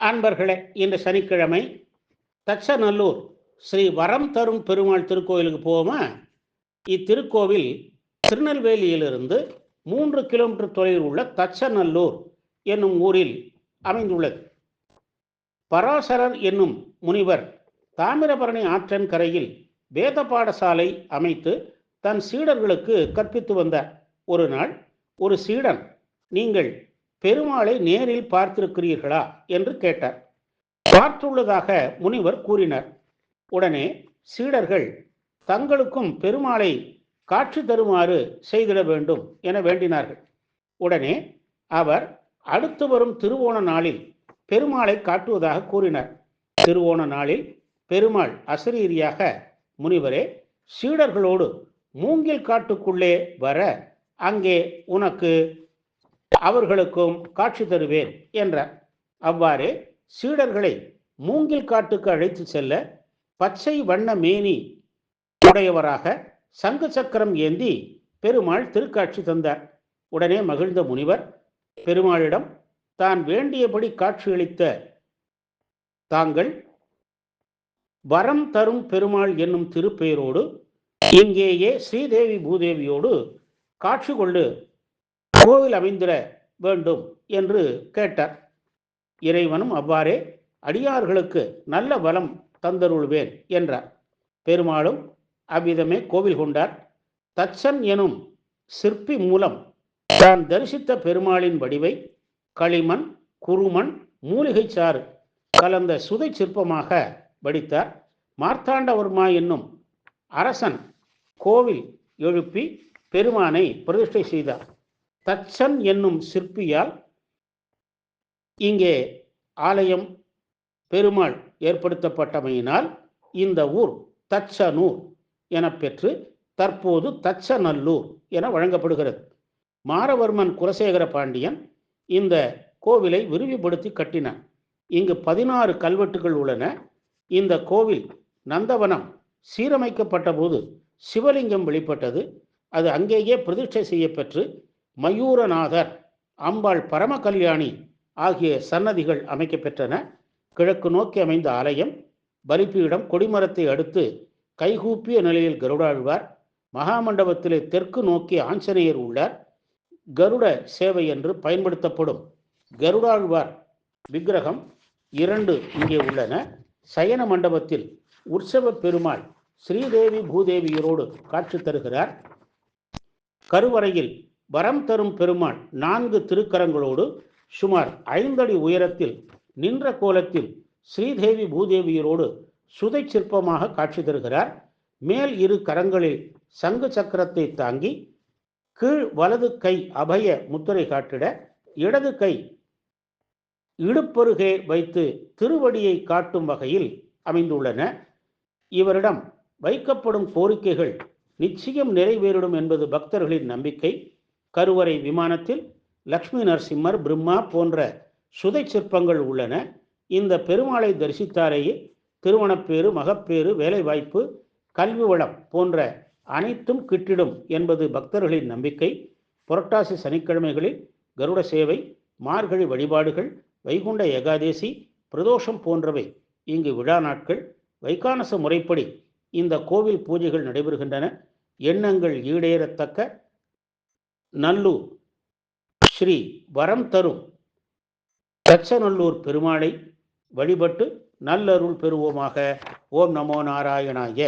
அன்பர்களே இன்று சனிக்கிழமை தச்சநல்லூர் ஸ்ரீ வரம் தரும் பெருமாள் திருக்கோயிலுக்கு போவோமா? இத்திருக்கோவில் திருநெல்வேலியிலிருந்து மூன்று கிலோமீட்டர் தொலைவில் உள்ள தச்சநல்லூர் என்னும் ஊரில் அமைந்துள்ளது. பராசரர் என்னும் முனிவர் தாமிரபரணி ஆற்றன் கரையில் வேத பாடசாலை அமைத்து தன் சீடர்களுக்கு கற்பித்து வந்தார். ஒரு நாள் ஒரு சீடன் நீங்கள் பெருமாளை நேரில் பார்த்திருக்கிறீர்களா? என்று கேட்டார். பார்த்துள்ளதாக முனிவர் கூறினார். உடனே சீடர்கள் தங்களுக்கும் பெருமாளை காட்சி தருமாறு செய்திட வேண்டும் என வேண்டினார்கள். உடனே அவர் அடுத்து வரும் திருவோண நாளில் பெருமாளை காட்டுவதாக கூறினார். திருவோண நாளில் பெருமாள் அசரீரியாக முனிவரே சீடர்களோடு மூங்கில் காட்டுக்குள்ளே வர அங்கே உனக்கு அவர்களுக்கும் காட்சி தருவேன் என்றார். அவ்வாறே சீடர்களை மூங்கில் காட்டுக்கு அழைத்து செல்ல பச்சை வண்ண மேனி உடையவராக சங்கு சக்கரம் ஏந்தி பெருமாள் திருக்காட்சி தந்தார். உடனே மகிழ்ந்த முனிவர் பெருமாளிடம் தான் வேண்டியபடி காட்சியளித்த தாங்கள் வரம் தரும் பெருமாள் என்னும் திருப்பெயரோடு இங்கேயே ஸ்ரீதேவி பூதேவியோடு காட்சி கொண்டு கோவில் அமைந்திட வேண்டும் என்று கேட்டார். இறைவனும் அவ்வாறே அடியார்களுக்கு நல்ல பலம் தந்தருள்வேன் என்றார். பெருமாளும் அவ்விதமே கோவில் கொண்டார். தச்சன் எனும் சிற்பி மூலம் தான் தரிசித்த பெருமாளின் வடிவை களிமண் குருமண் மூலிகை சாறு கலந்த சுதை சிற்பமாக வடித்தார். மார்த்தாண்டவர்மா என்னும் அரசன் கோவில் எழுப்பி பெருமானை பிரதிஷ்டை செய்தார். தச்சன் என்னும் சிற்பியால் இங்கே ஆலயம் பெருமாள் ஏற்படுத்தப்பட்டமையினால் இந்த ஊர் தச்சனூர் என பெற்று தற்போது தச்சநல்லூர் என வழங்கப்படுகிறது. மாரவர்மன் குலசேகர பாண்டியன் இந்த கோவிலை விரிவுபடுத்தி கட்டினான். இங்கு பதினாறு கல்வெட்டுகள் உள்ளன. இந்த கோவில் நந்தவனம் சீரமைக்கப்பட்ட போது சிவலிங்கம் வெளிப்பட்டது. அது அங்கேயே பிரதிஷ்டை செய்யப்பெற்று மயூரநாதர் அம்பாள் பரம கல்யாணி ஆகிய சன்னதிகள் அமைக்கப்பெற்றன. கிழக்கு நோக்கி அமைந்த ஆலயம் பலிப்பீடம் கொடிமரத்தை அடுத்து கைகூப்பிய நிலையில் கருடாழ்வார். மகாமண்டபத்திலே தெற்கு நோக்கி ஆஞ்சநேயர் உள்ளார். கருட சேவை என்று பயன்படுத்தப்படும் கருடாழ்வார் விக்கிரகம் இரண்டு இங்கே உள்ளன. சயன மண்டபத்தில் உற்சவ பெருமாள் ஸ்ரீதேவி பூதேவியரோடு காட்சி தருகிறார். கருவறையில் வரம் தரும் பெருமாள் நான்கு திருக்கரங்களோடு சுமார் ஐந்தடி உயரத்தில் நின்ற கோலத்தில் ஸ்ரீதேவி பூதேவியரோடு சுதை சிற்பமாக காட்சி தருகிறார். மேல் இரு கரங்களில் சங்கு சக்கரத்தை தாங்கி கீழ் வலது கை அபய முத்திரை காட்டிட இடது கை இடுப்பருகே வைத்து திருவடியை காட்டும் வகையில் அமைந்துள்ளன. இவரிடம் வைக்கப்படும் கோரிக்கைகள் நிச்சயம் நிறைவேறிடும் என்பது பக்தர்களின் நம்பிக்கை. கருவறை விமானத்தில் லக்ஷ்மி நரசிம்மர் பிரம்மா போன்ற சுதை சிற்பங்கள் உள்ளன. இந்த பெருமாளை தரிசித்தாலேயே திருமணப்பேறு மகப்பேறு வேலைவாய்ப்பு கல்வி வளம் போன்ற அனைத்தும் கிட்டிடும் என்பது பக்தர்களின் நம்பிக்கை. புரட்டாசி சனிக்கிழமைகளில் கருட சேவை மார்கழி வழிபாடுகள் வைகுண்ட ஏகாதேசி பிரதோஷம் போன்றவை இங்கு விழா நாட்கள். வைகானச முறைப்படி இந்த கோவில் பூஜைகள் நடைபெறுகின்றன. எண்ணங்கள் ஈடேறத்தக்க நல்லூர் ஸ்ரீ வரம் தரும் தச்சநல்லூர் பெருமாளை வழிபட்டு நல்லருள் பெறுவோமாக. ஓம் நமோ நாராயணாய.